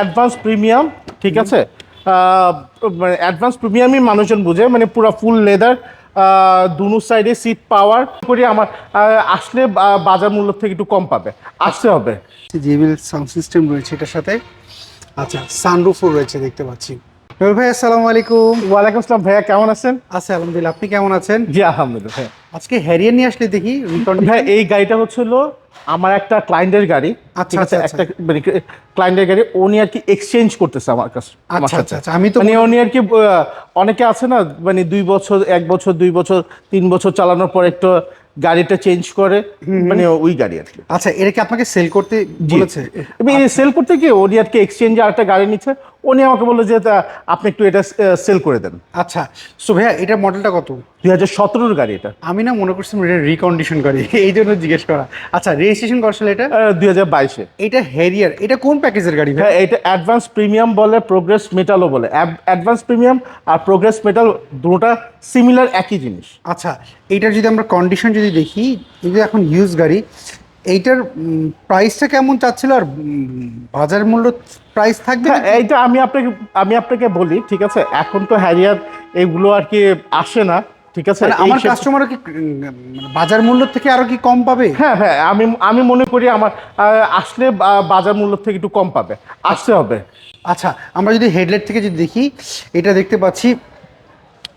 Advance premium ঠিক আছে? মানে অ্যাডভান্স প্রিমিয়ামই মানুষজন বুঝে মানে পুরো ফুল লেদার দুনো সাইডে সিট পাওয়ার করি আমার আসলে বাজার মূল্য থেকে একটু কম পাবে। আসতে হবে। যে সাউন্ড সিস্টেম রয়েছে এটার সাথে। আচ্ছা সানরুফও রয়েছে দেখতে পাচ্ছি। রবিল ভাই আসসালামু আলাইকুম। ওয়ালাইকুম আসসালাম ভাইয়া কেমন আছেন? আচ্ছা আলহামদুলিল্লাহ। আপনি কেমন আছেন? জি আলহামদুলিল্লাহ। আজকে হ্যারিয়ার নিয়ে আসলে দেখি ভাই এই গাড়িটা হচ্ছিল আমার একটা ক্লায়েন্টের গাড়ি। আচ্ছা, আচ্ছা, একটা মানে ক্লায়েন্টের গাড়ি উনি আর কি এক্সচেঞ্জ করতেছে আমার কাছে আচ্ছা আচ্ছা আচ্ছা আমি তো মানে উনি আর কি অনেকে আছে না মানে দুই বছর এক বছর দুই বছর তিন বছর চালানোর পর একটু গাড়িটা চেঞ্জ করে মানে ওই গাড়ি আর কি। আচ্ছা এটা কি আপনাকে সেল করতে বলেছে? সেল করতে গিয়ে উনি আর কি এক্সচেঞ্জে আরেকটা গাড়ি নিচ্ছে উনি আমাকে বলল যে আপনি একটু এটা সেল করে দেন। আচ্ছা সো ভাইয়া এটার মডেলটা কত? দুই হাজার সতেরোর গাড়ি এটা। আমি না মনে করছিলাম এটা রিকন্ডিশন গাড়ি এই জন্য জিজ্ঞেস করা। আচ্ছা রেজিস্ট্রেশন করছিল এটা? দুই হাজার বাইশে। এটা হ্যারিয়ার এটা কোন প্যাকেজের গাড়ি ভাই হ্যাঁ এটা অ্যাডভান্স প্রিমিয়াম বলে প্রোগ্রেস মেটালও বলে। অ্যাডভান্স প্রিমিয়াম আর প্রোগ্রেস মেটাল দুটোটা সিমিলার একই জিনিস। আচ্ছা এইটার যদি আমরা কন্ডিশন যদি দেখি এই যে এখন ইউজ গাড়ি এইটার প্রাইসটা কেমন চাচ্ছিল আর বাজার মূল্য প্রাইস থাকবে হ্যাঁ এইটা আমি আপনাকে আমি আপনাকে বলি ঠিক আছে? এখন তো হ্যারিয়ার এগুলো আর কি আসে না ঠিক আছে? মানে আমার কাস্টমারও কি বাজার মূল্য থেকে আরও কি কম পাবে? হ্যাঁ হ্যাঁ আমি আমি মনে করি আমার আসলে বাজার মূল্য থেকে একটু কম পাবে। আসতে হবে। আচ্ছা আমরা যদি হেডলাইট থেকে যদি দেখি এটা দেখতে পাচ্ছি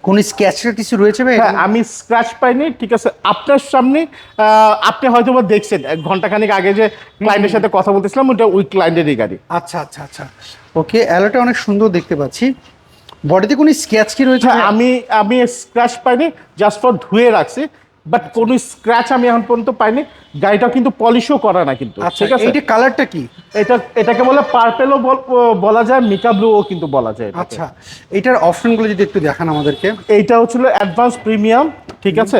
কোন স্ক্র্যাচটা কিছু রয়েছে ভাই? হ্যাঁ আমি স্ক্র্যাচ পাইনি ঠিক আছে। আপনার সামনে আপনি হয়তো বা দেখছেন এক ঘন্টাখানেক আগে যে ক্লায়েন্টের সাথে কথা বলতেছিলাম ওটা ওই ক্লায়েন্টেরই গাড়ি আচ্ছা আচ্ছা আচ্ছা। ওকে অ্যালোটা অনেক সুন্দর দেখতে পাচ্ছি। বডিতে কোনো স্ক্র্যাচ কি রয়েছে হ্যাঁ আমি আমি স্ক্র্যাচ পাইনি জাস্ট ফর ধুয়ে রাখছি। বাট কোনো স্ক্র্যাচ আমি এখন পর্যন্ত পাইনি। গাড়িটা কিন্তু পলিশও করা না কিন্তু। আচ্ছা ঠিক আছে? এইটা কালারটা কি? এটা এটাকে বলে পার্পেলও বলা যায় মিকা ব্লুও কিন্তু বলা যায় আচ্ছা এটার অপশনগুলো যদি একটু দেখান আমাদেরকে। এইটা হচ্ছিল অ্যাডভান্স প্রিমিয়াম ঠিক আছে?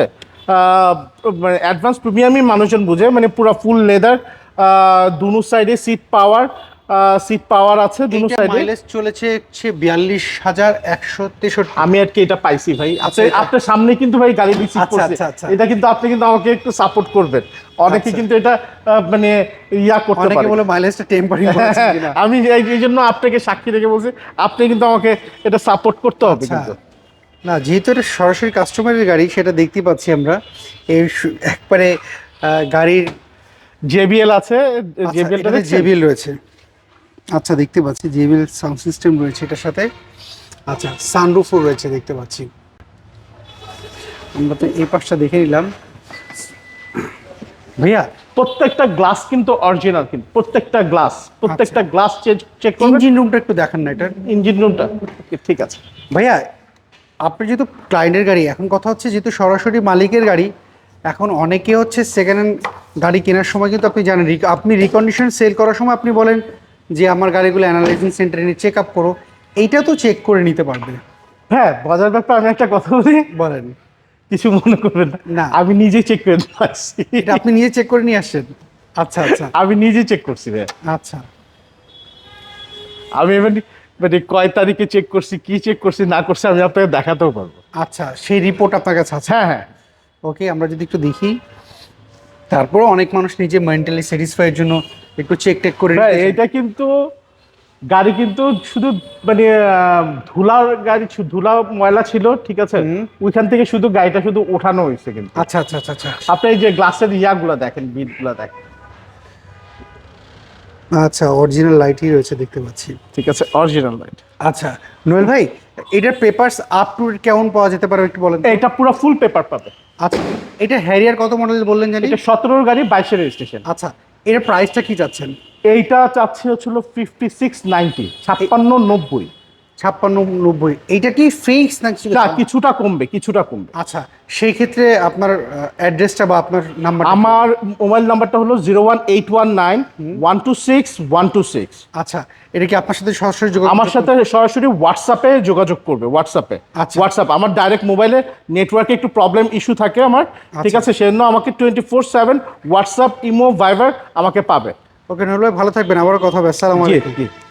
মানে অ্যাডভান্স প্রিমিয়ামই মানুষজন বুঝে মানে পুরো ফুল লেদার দুনো সাইডে সিট পাওয়ার সিট পাওয়ার আছে এইটা সাইডে মাইলেজ চলেছে হচ্ছে বিয়াল্লিশ হাজার একশো তেষট্টি। আমি আর কি এটা পাইছি ভাই। আপনি আপনার সামনে কিন্তু ভাই গাড়ি রিসিভ আচ্ছা, আচ্ছা, আচ্ছা। এটা কিন্তু আপনি কিন্তু আমাকে একটু সাপোর্ট করবেন। অনেকে আচ্ছা। কিন্তু এটা মানে ইয়া করতে অনেকে বলে মাইলেজটা টেম্পারিং আমি এই- জন্য আপনাকে সাক্ষী রেখে বলছি আপনি কিন্তু আমাকে এটা সাপোর্ট করতে হবে আচ্ছা। কিন্তু। না যেহেতু এটা সরাসরি কাস্টমারের গাড়ি সেটা দেখতে পাচ্ছি আমরা। এই একবারে গাড়ির জেবিএল আছে আচ্ছা, এটাতে জেবিএল রয়েছে। আচ্ছা দেখতে পাচ্ছি জেবিএল সাউন্ড সিস্টেম রয়েছে এটার সাথে। আচ্ছা সানরুফও রয়েছে দেখতে পাচ্ছি। আমরা তো এই পাশটা দেখে নিলাম। ভাইয়া প্রত্যেকটা গ্লাস কিন্তু অরিজিনাল কিন্তু প্রত্যেকটা গ্লাস প্রত্যেকটা গ্লাস চেক চেক করবেন? ইঞ্জিন রুমটা একটু দেখান না এটা ইঞ্জিন রুমটা ঠিক আছে। ভাইয়া আপনি যেহেতু ক্লায়েন্টের গাড়ি এখন কথা হচ্ছে যেহেতু সরাসরি মালিকের গাড়ি এখন অনেকে হচ্ছে সেকেন্ড হ্যান্ড গাড়ি কেনার সময় কিন্তু আপনি জানেন আপনি রিকন্ডিশন সেল করার সময় আপনি বলেন যে আমার গাড়িগুলো অ্যানালাইজিং সেন্টারে নিয়ে চেক আপ করো এইটা তো চেক করে নিতে পারবে। হ্যাঁ বাজার ব্যাপার আমি একটা কথা বলি। বলেন। কিছু মনে করবেন না। আমি নিজে চেক করে আসছি। এটা আপনি নিজে চেক করে নিয়ে আসছেন? আচ্ছা আচ্ছা। আমি নিজে চেক করছি ভাই। আচ্ছা। আমি এবার মানে কয় তারিখে চেক করছি কি চেক করছি না করছি আমি আপনাকে দেখাতেও পারব। আচ্ছা সেই রিপোর্ট আপনার কাছে আছে? হ্যাঁ হ্যাঁ। ওকে আমরা যদি একটু দেখি। তারপরেও অনেক মানুষ নিজে মেন্টালি স্যাটিসফাইয়ের জন্য একটু চেক টেক করে। এটা কিন্তু গাড়ি কিন্তু শুধু মানে ধুলার গাড়ি ধুলা ময়লা ছিল ঠিক আছে? ওইখান থেকে শুধু গাড়িটা শুধু ওঠানো হয়েছে কিন্তু। আচ্ছা আচ্ছা আচ্ছা আচ্ছা। আপনি এই যে গ্লাসের ইয়াগুলো দেখেন বিটগুলো দেখেন। আচ্ছা অরিজিনাল লাইটই রয়েছে দেখতে পাচ্ছি। ঠিক আছে অরিজিনাল লাইট আচ্ছা নোয়েল ভাই এটার পেপারস আপ টু কেমন পাওয়া যেতে পারে একটু বলেন এটা পুরো ফুল পেপার পাবে। আচ্ছা এটা হ্যারিয়ার কত মডেল বললেন জানি? এটা সতেরোর গাড়ি বাইশের রেজিস্ট্রেশন আচ্ছা এর প্রাইসটা কি চাচ্ছেন? এইটা চাচ্ছি হচ্ছিল ফিফটি সিক্স নাইনটি ছাপ্পান্ন নব্বই। ছাপ্পান্ন নব্বই এইটা কি ফিক্স না না কিছুটা কমবে কিছুটা কমবে। আচ্ছা সেই ক্ষেত্রে আপনার অ্যাড্রেসটা বা আপনার নাম্বার আমার মোবাইল নাম্বারটা হলো zero one eight one nine one two six one two six আচ্ছা এটা কি আপনার সাথে সরাসরি যোগাযোগ আমার সাথে সরাসরি হোয়াটসঅ্যাপে যোগাযোগ করবে হোয়াটসঅ্যাপে আচ্ছা। হোয়াটসঅ্যাপ আমার ডাইরেক্ট মোবাইলে নেটওয়ার্কে একটু প্রবলেম ইস্যু থাকে আমার ঠিক আচ্ছা। আছে? সেজন্য আমাকে twenty four seven WhatsApp imo Viber আমাকে পাবে। ওকে ভাই ভালো থাকবেন আবারও কথা হবে আসসালামু আলাইকুম।